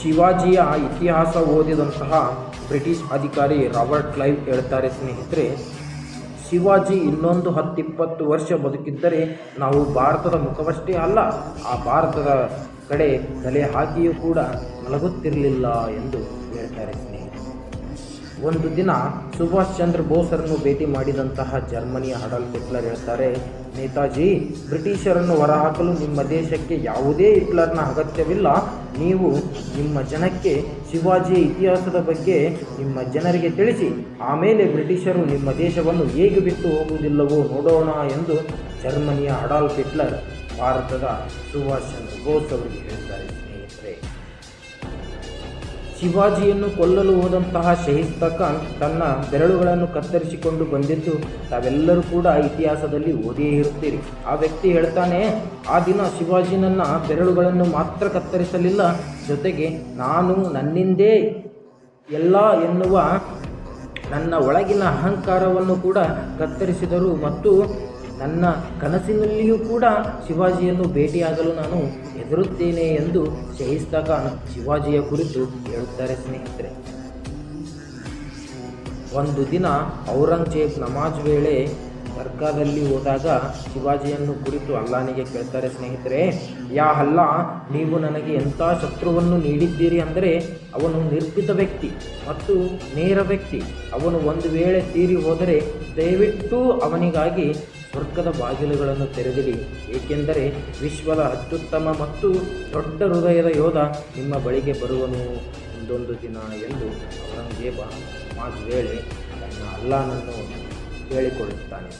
ಶಿವಾಜಿಯ ಇತಿಹಾಸ ಓದಿದಂತಹ ಬ್ರಿಟಿಷ್ ಅಧಿಕಾರಿ ರಾಬರ್ಟ್ ಕ್ಲೈವ್ ಹೇಳ್ತಾರೆ, ಸ್ನೇಹಿತರೆ. ಶಿವಾಜಿ ಇನ್ನೊಂದು ಹತ್ತಿಪ್ಪತ್ತು ವರ್ಷ ಬದುಕಿದ್ದರೆ ನಾವು ಭಾರತದ ಮುಖವಷ್ಟೇ ಅಲ್ಲ, ಆ ಭಾರತದ ಕಡೆ ತಲೆ ಹಾಕಿಯೂ ಕೂಡ ಮಲಗುತ್ತಿರಲಿಲ್ಲ ಎಂದು ಹೇಳ್ತಾರೆ, ಸ್ನೇಹಿತರೆ. ಒಂದು ದಿನ ಸುಭಾಷ್ ಚಂದ್ರ ಬೋಸರನ್ನು ಭೇಟಿ ಮಾಡಿದಂತಹ ಜರ್ಮನಿಯ ಹಡಲ್ ಹಿಟ್ಲರ್ ಹೇಳ್ತಾರೆ, ನೇತಾಜಿ, ಬ್ರಿಟಿಷರನ್ನು ಹೊರಹಾಕಲು ನಿಮ್ಮ ದೇಶಕ್ಕೆ ಯಾವುದೇ ಹಿಟ್ಲರ್ನ ಅಗತ್ಯವಿಲ್ಲ. ನೀವು ನಿಮ್ಮ ಜನಕ್ಕೆ ಶಿವಾಜಿಯ ಇತಿಹಾಸದ ಬಗ್ಗೆ ನಿಮ್ಮ ಜನರಿಗೆ ತಿಳಿಸಿ. ಆಮೇಲೆ ಬ್ರಿಟಿಷರು ನಿಮ್ಮ ದೇಶವನ್ನು ಹೇಗೆ ಬಿಟ್ಟು ಹೋಗುವುದಿಲ್ಲವೋ ನೋಡೋಣ ಎಂದು ಜರ್ಮನಿಯ ಅಡಾಲ್ಫ್ ಹಿಟ್ಲರ್, ಭಾರತದ ಸುಭಾಷ್ ಚಂದ್ರ ಬೋಸ್ ಅವರಿಗೆ ಶಿವಾಜಿಯನ್ನು ಕೊಲ್ಲಲು ಹೋದಂತಹ ಶಹಿಸ್ತಾ ಖಾನ್ ತನ್ನ ಬೆರಳುಗಳನ್ನು ಕತ್ತರಿಸಿಕೊಂಡು ಬಂದಿದ್ದು, ತಾವೆಲ್ಲರೂ ಕೂಡ ಇತಿಹಾಸದಲ್ಲಿ ಓದಿಯೇ ಇರುತ್ತೀರಿ. ಆ ವ್ಯಕ್ತಿ ಹೇಳ್ತಾನೆ, ಆ ದಿನ ಶಿವಾಜಿ ನನ್ನ ಬೆರಳುಗಳನ್ನು ಮಾತ್ರ ಕತ್ತರಿಸಲಿಲ್ಲ, ಜೊತೆಗೆ ನಾನು ನನ್ನಿಂದೇ ಎಲ್ಲ ಎನ್ನುವ ನನ್ನ ಒಳಗಿನ ಅಹಂಕಾರವನ್ನು ಕೂಡ ಕತ್ತರಿಸಿದರು ಮತ್ತು ನನ್ನ ಕನಸಿನಲ್ಲಿಯೂ ಕೂಡ ಶಿವಾಜಿಯನ್ನು ಭೇಟಿಯಾಗಲು ನಾನು ಹೆದರುತ್ತೇನೆ ಎಂದು ಶಹಿಸ್ತಾ ಖಾನ್ ಶಿವಾಜಿಯ ಕುರಿತು ಹೇಳುತ್ತಾರೆ ಸ್ನೇಹಿತರೆ. ಒಂದು ದಿನ ಔರಂಗಜೇಬ್ ನಮಾಜ್ ವೇಳೆ ದರ್ಗಾದಲ್ಲಿ ಹೋದಾಗ ಶಿವಾಜಿಯನ್ನು ಕುರಿತು ಅಲ್ಲಾನಿಗೆ ಕೇಳ್ತಾರೆ ಸ್ನೇಹಿತರೆ, ಯಾ ಅಲ್ಲ, ನೀವು ನನಗೆ ಎಂಥ ಶತ್ರುವನ್ನು ನೀಡಿದ್ದೀರಿ ಅಂದರೆ ಅವನು ನಿರ್ಭಿತ ವ್ಯಕ್ತಿ ಮತ್ತು ನೇರ ವ್ಯಕ್ತಿ. ಅವನು ಒಂದು ವೇಳೆ ತೀರಿ ಹೋದರೆ ದಯವಿಟ್ಟು ಅವನಿಗಾಗಿ ಸ್ವರ್ಗದ ಬಾಗಿಲುಗಳನ್ನು ತೆರೆದಿಡಿ. ಏಕೆಂದರೆ ವಿಶ್ವದ ಅತ್ಯುತ್ತಮ ಮತ್ತು ದೊಡ್ಡ ಹೃದಯದ ಯೋಧ ನಿಮ್ಮ ಬಳಿಗೆ ಬರುವನು ಒಂದೊಂದು ದಿನ ಎಂದು ಔರಂಗಜೇಬ ಮಾತು ವೇಳೆ ತನ್ನ ಅಲ್ಲಾನನ್ನು ಹೇಳಿಕೊಳ್ಳುತ್ತಾನೆ